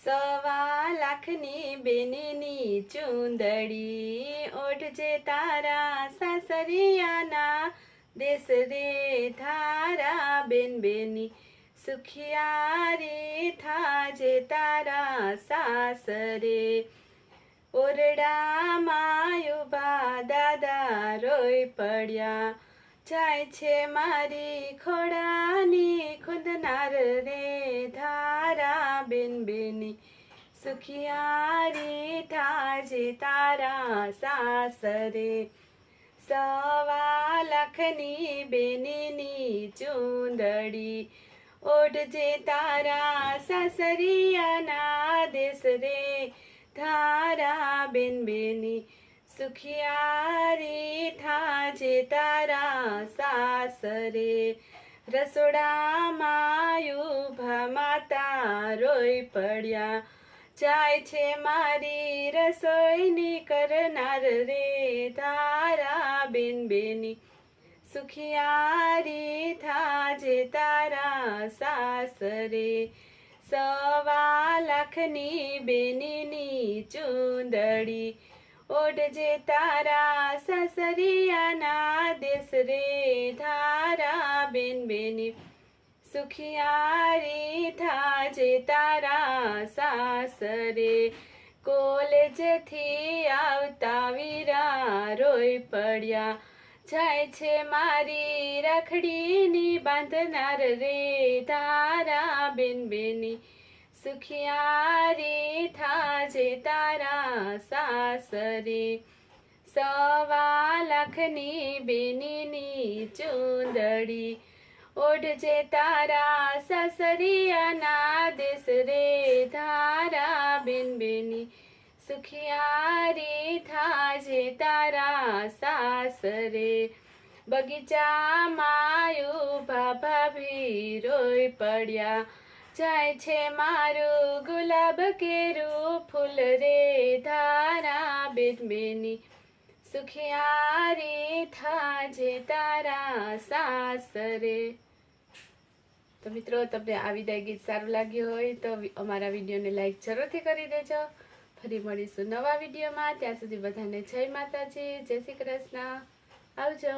સવા લાખની બેનની ચુંદડી ઓઢજે તારા સાસરિયાના દેશ રે થારા બેન બેની સુખિયારી થાજે તારા સાસરે ઓરડામાં ઊભા દાદા રોઈ પડ્યા જાય છે મારી ખોડાની ખુદનાર રે ધારા બેન બેની સુખિયારી તાજે તારા સાસરે. સવા લખની બેનીની ચૂંદડી ઓઢજે તારા સાસરિયાના દેશ રે ધારા બેન બેની સુખિયારી થાજે તારા સાસરે. રસોડામાં ઊભા માતા રોઈ પડ્યા. જાય છે મારી રસોઈની કરનાર રે તારા બેન બેની સુખિયારી થાજે તારા સાસરે. સવા લાખની બેનીની ચૂંદડી ઓઢજે તારા સસરિયાના દેશ રે ધારા બેન બેની સુખિયારી થાજે તારા સાસરે. કોલેજથી આવતા વીરા રોઈ પડ્યા. જાય છે મારી રાખડીની બાંધનાર રે તારા બેન બેની. સુખિયારી થાજે તારા સાસરે. સવા લાખની બેનની ચૂંદડી. ઓઢજે તારા સસરિયાના દેશ રે ધારા બેન બેની સુખિયારી થાજે તારા સાસરે. બગીચામાં ઊભા ભાભી રોઈ પડ્યા. જાય છે મારું ગુલાબ કેરું ફૂલ રે ધારા બેન બેની સુખિયારી થાજે તારા સાસરે. તો મિત્રો, તમને આ વિદાય ગીત સારું લાગ્યું હોય તો અમારા વિડીયોને લાઈક જરૂરથી કરી દેજો. ફરી મળીશું નવા વિડીયોમાં. ત્યાં સુધી બધાને જય માતાજી, જય શ્રી કૃષ્ણ. આવજો.